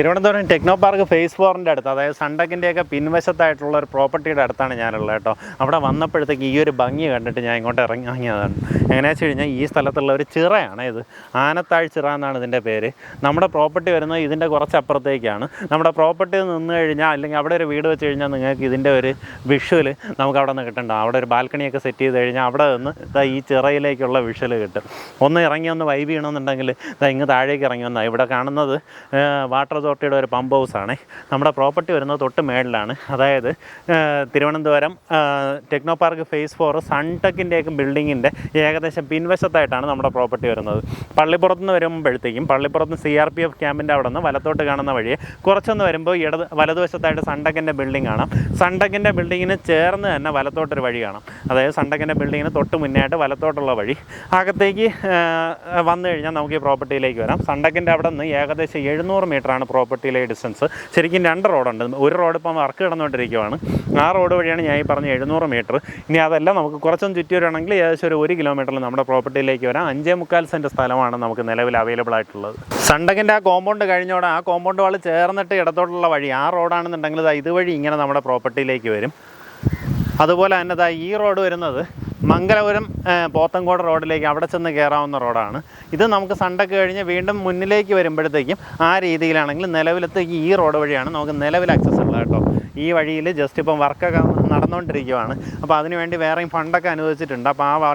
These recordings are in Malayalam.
തിരുവനന്തപുരം ടെക്നോ പാർക്ക് ഫേസ് ഫോറിന്റെ അടുത്ത് അതായത് സണ്ടക്കിന്റെയൊക്കെ പിൻവശത്തായിട്ടുള്ള ഒരു പ്രോപ്പർട്ടിയുടെ അടുത്താണ് ഞാനുള്ളത് കേട്ടോ. അവിടെ വന്നപ്പോഴത്തേക്ക് ഈ ഒരു ഭംഗി കണ്ടിട്ട് ഞാൻ ഇങ്ങോട്ട് ഇറങ്ങി ഇറങ്ങിയതാണ്. എങ്ങനെയാണെന്ന് വെച്ച് കഴിഞ്ഞാൽ ഈ സ്ഥലത്തുള്ള ഒരു ചിറയാണ് ഇത്. ആനത്താഴ് ചിറ എന്നാണ് ഇതിന്റെ പേര്. നമ്മുടെ പ്രോപ്പർട്ടി വരുന്നത് ഇതിന്റെ കുറച്ച് അപ്പുറത്തേക്കാണ് നമ്മുടെ പ്രോപ്പർട്ടിയിൽ നിന്ന് കഴിഞ്ഞാൽ അല്ലെങ്കിൽ അവിടെ ഒരു വീട് വെച്ച് കഴിഞ്ഞാൽ നിങ്ങൾക്ക് ഇതിന്റെ ഒരു വിഷ്വൽ നമുക്ക് അവിടെ നിന്ന് കിട്ടണ്ട. അവിടെ ഒരു ബാൽക്കണിയൊക്കെ സെറ്റ് ചെയ്ത് കഴിഞ്ഞാൽ അവിടെ നിന്ന് ഇതാ ഈ ചിറയിലേക്കുള്ള വിഷ്വൽ കിട്ടും. ഒന്ന് ഇറങ്ങി ഒന്ന് വൈബ് ചെയ്യണമെന്നുണ്ടെങ്കിൽ ഇതാ ഇങ്ങ് താഴേക്ക് ഇറങ്ങി വന്നാൽ ഇവിടെ കാണുന്നത് വാട്ടർ അതോറിറ്റിയുടെ ഒരു പമ്പ് ഹൗസാണ് നമ്മുടെ പ്രോപ്പർട്ടി വരുന്നത് തൊട്ട് മേളിലാണ്. അതായത് Thiruvananthapuram techno park phase four സൺടെക്കിന്റെയൊക്കെ ബിൽഡിങ്ങിന്റെ ഏകദേശം പിൻവശത്തായിട്ടാണ് നമ്മുടെ പ്രോപ്പർട്ടി വരുന്നത്. പള്ളിപ്പുറത്ത് നിന്ന് വരുമ്പോഴത്തേക്കും പള്ളിപ്പുറത്ത് സി ആർ പി എഫ് ക്യാമ്പിന്റെ അവിടെ നിന്ന് വലത്തോട്ട് കാണുന്ന വഴിയെ കുറച്ചൊന്ന് വരുമ്പോൾ ഇടത് വലതുവശത്തായിട്ട് സൺടെക്കിന്റെ ബിൽഡിംഗ് കാണാം. സൺടെക്കിന്റെ ബിൽഡിങ്ങിന് ചേർന്ന് തന്നെ വലത്തോട്ടൊരു വഴി കാണാം. അതായത് സൺടെക്കിന്റെ ബിൽഡിങ്ങിന് തൊട്ട് മുന്നേയായിട്ട് വലത്തോട്ടുള്ള വഴി. അകത്തേക്ക് വന്നു കഴിഞ്ഞാൽ നമുക്ക് ഈ പ്രോപ്പർട്ടിയിലേക്ക് വരാം. സൺടെക്കിന്റെ അവിടെ നിന്ന് ഏകദേശം എഴുന്നൂറ് മീറ്ററാണ് പ്രോപ്പർട്ടിയിലെ ഡിസ്റ്റൻസ്. ശരിക്കും രണ്ട് റോഡുണ്ട്. ഒരു റോഡ് ഇപ്പം വർക്ക് കിടന്നുകൊണ്ടിരിക്കുകയാണ് ആ റോഡ് വഴിയാണ് ഞാൻ ഈ പറഞ്ഞ എഴുന്നൂറ് മീറ്റർ. ഇനി അതെല്ലാം നമുക്ക് കുറച്ചൊന്ന് ചുറ്റി വരികയാണെങ്കിൽ ഏകദേശം ഒരു ഒരു കിലോമീറ്ററിൽ നമ്മുടെ പ്രോപ്പർട്ടിയിലേക്ക് വരാം. അഞ്ചേ മുക്കാൽ സെന്റ് സ്ഥലമാണ് നമുക്ക് നിലവിൽ അവൈലബിൾ ആയിട്ടുള്ളത്. സണ്ടകിന്റെ ആ കോമ്പൗണ്ട് കഴിഞ്ഞോടെ ആ കോമ്പൗണ്ട് വാൾ ചേർന്നിട്ട് ഇടത്തോട്ടുള്ള വഴി ആ റോഡാണെന്നുണ്ടെങ്കിൽ ഇതുവഴി ഇങ്ങനെ നമ്മുടെ പ്രോപ്പർട്ടിയിലേക്ക് വരും. അതുപോലെ തന്നെ ഈ റോഡ് വരുന്നത് മംഗലപുരം പോത്തങ്കോട് റോഡിലേക്ക് അവിടെ ചെന്ന് കയറാവുന്ന റോഡാണ്. ഇത് നമുക്ക് സണ്ടൊക്കെ കഴിഞ്ഞ് വീണ്ടും മുന്നിലേക്ക് വരുമ്പോഴത്തേക്കും ആ രീതിയിലാണെങ്കിൽ നിലവിലത്തെ ഈ റോഡ് വഴിയാണ് നമുക്ക് നിലവിൽ ആക്സസ് ഉള്ളത് കേട്ടോ ഈ വഴിയിൽ ജസ്റ്റ് ഇപ്പം വർക്കൊക്കെ നടന്നുകൊണ്ടിരിക്കുകയാണ് അപ്പോൾ അതിനുവേണ്ടി വേറെയും ഫണ്ടൊക്കെ അനുവദിച്ചിട്ടുണ്ട്. അപ്പോൾ ആ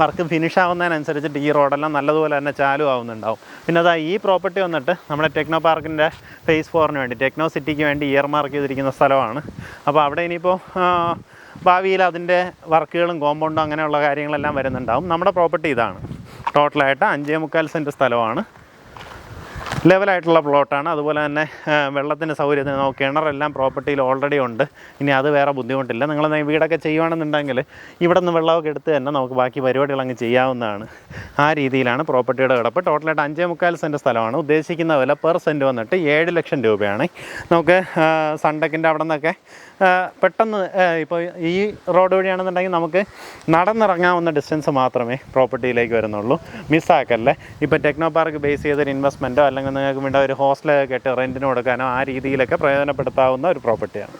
വർക്ക് ഫിനിഷ് ആവുന്നതിനനുസരിച്ചിട്ട് ഈ റോഡെല്ലാം നല്ലതുപോലെ തന്നെ ചാലു ആവുന്നുണ്ടാവും. പിന്നെ അതാ ഈ പ്രോപ്പർട്ടി വന്നിട്ട് നമ്മുടെ ടെക്നോ പാർക്കിന്റെ ഫേസ് ഫോറിന് വേണ്ടി ടെക്നോ സിറ്റിക്ക് വേണ്ടി ഇയർ മാർക്ക് ചെയ്തിരിക്കുന്ന സ്ഥലമാണ്. അപ്പോൾ അവിടെ ഇനിയിപ്പോൾ ഭാവിയിൽ അതിന്റെ വർക്കുകളും കോമ്പൗണ്ടും അങ്ങനെയുള്ള കാര്യങ്ങളെല്ലാം വരുന്നുണ്ടാവും. നമ്മുടെ പ്രോപ്പർട്ടി ഇതാണ്. ടോട്ടലായിട്ട് അഞ്ചേ മുക്കാൽ സെന്റ് സ്ഥലമാണ്. ലെവലായിട്ടുള്ള പ്ലോട്ടാണ്. അതുപോലെ തന്നെ വെള്ളത്തിന്റെ സൗകര്യത്തിന് നമുക്ക് കിണറെല്ലാം പ്രോപ്പർട്ടിയിൽ ഓൾറെഡി ഉണ്ട്. ഇനി അത് വേറെ ബുദ്ധിമുട്ടില്ല. നിങ്ങൾ വീടൊക്കെ ചെയ്യുകയാണെന്നുണ്ടെങ്കിൽ ഇവിടെ നിന്ന് വെള്ളമൊക്കെ എടുത്ത് തന്നെ നമുക്ക് ബാക്കി പരിപാടികൾ അങ്ങ് ചെയ്യാവുന്നതാണ്. ആ രീതിയിലാണ് പ്രോപ്പർട്ടിയുടെ കിടപ്പ്. ടോട്ടലായിട്ട് അഞ്ചേ മുക്കാൽ സെന്റ് സ്ഥലമാണ്. ഉദ്ദേശിക്കുന്ന വില പെർ സെന്റ് വന്നിട്ട് ഏഴ് ലക്ഷം രൂപയാണ്. നമുക്ക് സൺഡക്കിന്റെ അവിടെ നിന്നൊക്കെ പെട്ടെന്ന് ഇപ്പോൾ ഈ റോഡ് വഴിയാണെന്നുണ്ടെങ്കിൽ നമുക്ക് നടന്നിറങ്ങാവുന്ന ഡിസ്റ്റൻസ് മാത്രമേ പ്രോപ്പർട്ടിയിലേക്ക് വരുന്നുള്ളൂ. മിസ്സാക്കല്ലേ ഇപ്പോൾ ടെക്നോ പാർക്ക് ബേസ് ചെയ്തൊരു ഇൻവെസ്റ്റ്മെന്റോ അല്ലെങ്കിൽ നിങ്ങൾക്ക് വേണ്ട ഒരു ഹോസ്റ്റലൊക്കെ കെട്ടി റെന്റിന് കൊടുക്കാനോ ആ രീതിയിലൊക്കെ പ്രയോജനപ്പെടുത്താവുന്ന ഒരു പ്രോപ്പർട്ടിയാണ്.